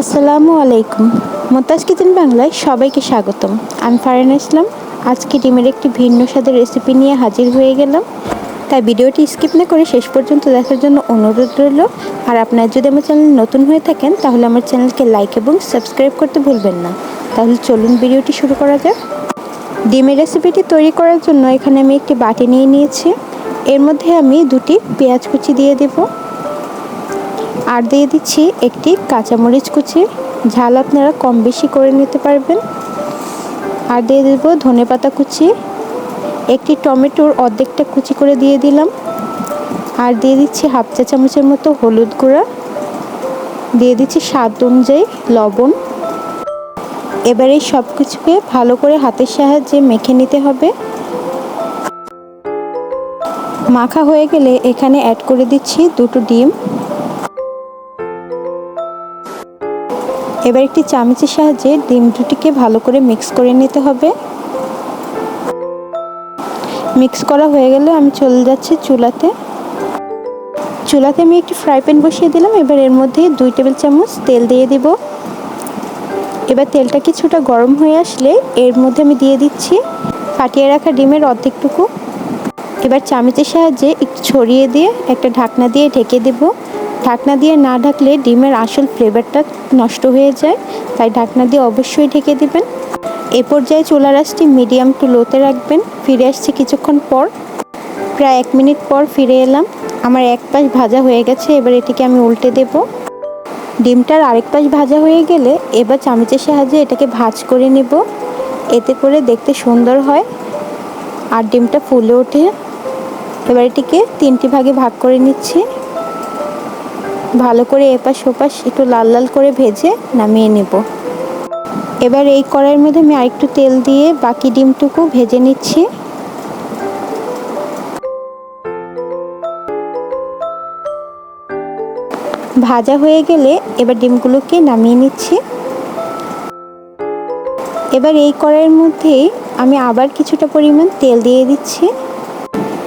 আসসালামু আলাইকুম। মোতাজ কিচেন বাংলায় সবাইকে স্বাগতম। আমি ফারিন ইসলাম। আজকে ডিমের একটি ভিন্ন স্বাদের রেসিপি নিয়ে হাজির হয়ে গেলাম। তাই ভিডিওটি স্কিপ না করে শেষ পর্যন্ত দেখার জন্য অনুরোধ রইল। আর আপনারা যদি আমার চ্যানেল নতুন হয়ে থাকেন, তাহলে আমার চ্যানেলকে লাইক এবং সাবস্ক্রাইব করতে ভুলবেন না। তাহলে চলুন ভিডিওটি শুরু করা যাক। ডিমের রেসিপিটি তৈরি করার জন্য এখানে আমি একটি বাটি নিয়ে নিয়েছি। এর মধ্যে আমি দুটি পেঁয়াজ কুচি দিয়ে দেবো। আর দিয়ে দিচ্ছি একটি কাঁচামরিচ কুচি। ঝাল আপনারা কম বেশি করে নিতে পারবেন। আর দিয়ে দেব ধনে পাতা কুচি। একটি টমেটোর অর্ধেকটা কুচি করে দিয়ে দিলাম। আর দিয়ে দিচ্ছি হাফ চা চামচের মতো হলুদ গুঁড়া। দিয়ে দিচ্ছি স্বাদ অনুযায়ী লবণ। এবারে সব কিছুকে ভালো করে হাতের সাহায্যে মেখে নিতে হবে। মাখা হয়ে গেলে এখানে অ্যাড করে দিচ্ছি দুটো ডিম। এবার একটি চামচের সাহায্যে ডিম দুটিকে ভালো করে মিক্স করে নিতে হবে। মিক্স করা হয়ে গেলে আমি চলে যাচ্ছি চুলাতে। চুলাতে আমি একটি ফ্রাই প্যান বসিয়ে দিলাম। এবার এর মধ্যে দুই টেবিল চামচ তেল দিয়ে দিব। এবার তেলটা কিছুটা গরম হয়ে আসলে এর মধ্যে আমি দিয়ে দিচ্ছি ফাটিয়ে রাখা ডিমের অর্ধেকটুকু। এবার চামচের সাহায্যে একটু ছড়িয়ে দিয়ে একটা ঢাকনা দিয়ে ঢেকে দেবো। ঢাকনা দিয়ে না ঢাকলে ডিমের আসল ফ্লেভারটা নষ্ট হয়ে যায়, তাই ঢাকনা দিয়ে অবশ্যই ঢেকে দিবেন। এ পর্যায়ে চুলা রাসটি মিডিয়াম টু লোতে রাখবেন, ফিরে আসছি কিছুক্ষণ পর। প্রায় এক মিনিট পর ফিরে এলাম। আমার এক পাশ ভাজা হয়ে গেছে, এবার এটিকে আমি উল্টে দেব। ডিমটার আরেক পাশ ভাজা হয়ে গেলে এবার চামচের সাহায্যে এটাকে ভাজ করে নেব। এতে করে দেখতে সুন্দর হয় আর ডিমটা ফুলে ওঠে। এবার এটিকে তিনটি ভাগে ভাগ করে নিচ্ছি। ভালো করে এপাশ ওপাশ একটু লাল লাল করে ভেজে নামিয়ে নেব। এবার এই কড়াইয়ের মধ্যে আমি আরেকটু তেল দিয়ে বাকি ডিমটুকু ভেজে নিচ্ছি। ভাজা হয়ে গেলে এবার ডিমগুলোকে নামিয়ে নিচ্ছি। এবার এই কড়াইয়ের মধ্যেই আমি আবার কিছুটা পরিমাণ তেল দিয়ে দিচ্ছি।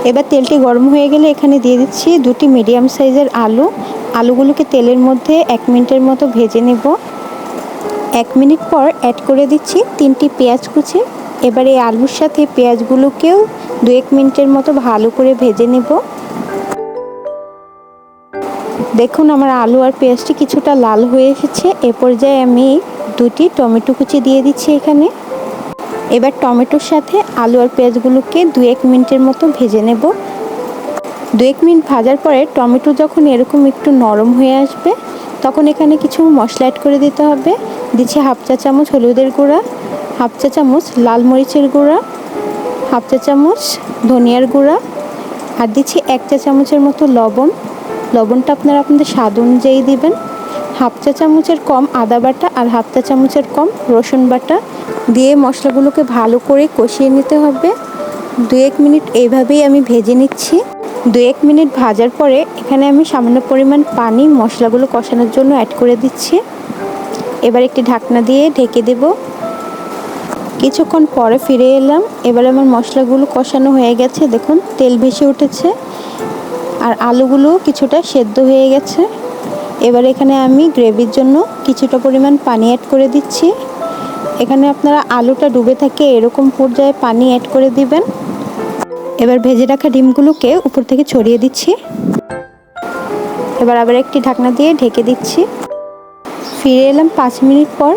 এবার তেলটি গরম হয়ে গেলে এখানে দিয়ে দিচ্ছি দুটি মিডিয়াম সাইজের আলু আলুগুলোকে তেলের মধ্যে এক মিনিটের মতো ভেজে নেব। এক মিনিট পর অ্যাড করে দিচ্ছি তিনটি পেঁয়াজ কুচি। এবার এই আলুর সাথে পেঁয়াজগুলোকেও দু এক মিনিটের মতো ভালো করে ভেজে নেব। দেখুন আমার আলু আর পেঁয়াজটি কিছুটা লাল হয়ে এসেছে। এ পর্যায়ে আমি দুটি টমেটো কুচি দিয়ে দিচ্ছি এখানে। এবার টমেটোর সাথে আলু আর পেঁয়াজগুলোকে দু এক মিনিটের মতো ভেজে নেব। দু এক মিনিট ভাজার পরে টমেটো যখন এরকম একটু নরম হয়ে আসবে, তখন এখানে কিছু মশলা অ্যাড করে দিতে হবে। দিচ্ছি হাফ চা চামচ হলুদের গুঁড়া, হাফ চা চামচ লাল মরিচের গুঁড়া, হাফ চা চামচ ধনিয়ার গুঁড়া, আর দিচ্ছি এক চা চামচের মতো লবণ। লবণটা আপনারা আপনাদের স্বাদ অনুযায়ী দিবেন। হাফ চা চামচের কম আদা বাটা আর হাফ চা চামচের কম রসুন বাটা দিয়ে মশলাগুলোকে ভালো করে কষিয়ে নিতে হবে। দু এক মিনিট এইভাবেই আমি ভেজে নিচ্ছি। দু এক মিনিট ভাজার পরে এখানে আমি সামান্য পরিমাণ পানি মশলাগুলো কষানোর জন্য অ্যাড করে দিচ্ছি। এবার একটি ঢাকনা দিয়ে ঢেকে দেব। কিছুক্ষণ পরে ফিরে এলাম। এবার আমার মশলাগুলো কষানো হয়ে গেছে। দেখুন, তেল ভেসে উঠেছে আর আলুগুলো কিছুটা সেদ্ধ হয়ে গেছে। এবার এখানে আমি গ্রেভির জন্য কিছুটা পরিমাণ পানি অ্যাড করে দিচ্ছি। এখানে আপনারা আলুটা ডুবে থাকে এরকম পর্যায়ে পানি অ্যাড করে দিবেন। এবার ভেজে রাখা ডিমগুলোকে উপর থেকে ছড়িয়ে দিচ্ছি। এবার আবার একটি ঢাকনা দিয়ে ঢেকে দিচ্ছি। ফিরে এলাম পাঁচ মিনিট পর।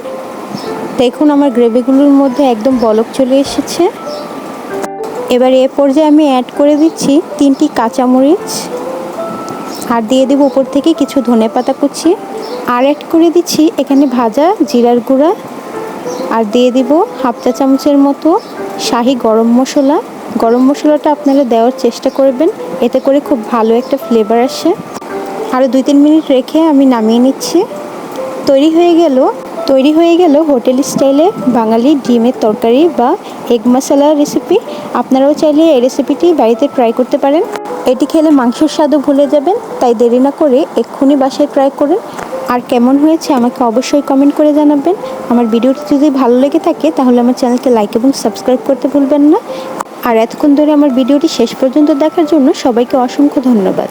দেখুন আমার গ্রেভিগুলোর মধ্যে একদম বলক চলে এসেছে। এবার এ পর্যায়ে আমি অ্যাড করে দিচ্ছি তিনটি কাঁচামরিচ। আর দিয়ে দেবো উপর থেকে কিছু ধনে পাতা কুচি। আর অ্যাড করে দিচ্ছি এখানে ভাজা জিরার গুঁড়া। আর দিয়ে দিব হাফ চা চামচের মতো শাহি গরম মশলা। গরম মশলাটা আপনারা দেওয়ার চেষ্টা করবেন। এতে করে খুব ভালো একটা ফ্লেভার আসে। আরও দুই তিন মিনিট রেখে আমি নামিয়ে নিচ্ছি। তৈরি হয়ে গেল। তৈরি হয়ে গেল হোটেল স্টাইলে বাঙালি ডিমের তরকারি বা এগ মশলা রেসিপি আপনারাও চাইলে এই রেসিপিটি বাড়িতে ট্রাই করতে পারেন। এটি খেলে মাংসের স্বাদও ভুলে যাবেন, তাই দেরি না করে এক্ষুনি বাসায় ট্রাই করুন। আর কেমন হয়েছে আমাকে অবশ্যই কমেন্ট করে জানাবেন। আমার ভিডিওটি যদি ভালো লেগে থাকে, তাহলে আমার চ্যানেলকে লাইক এবং সাবস্ক্রাইব করতে ভুলবেন না। আর এতক্ষণ ধরে আমার ভিডিওটি শেষ পর্যন্ত দেখার জন্য সবাইকে অসংখ্য ধন্যবাদ।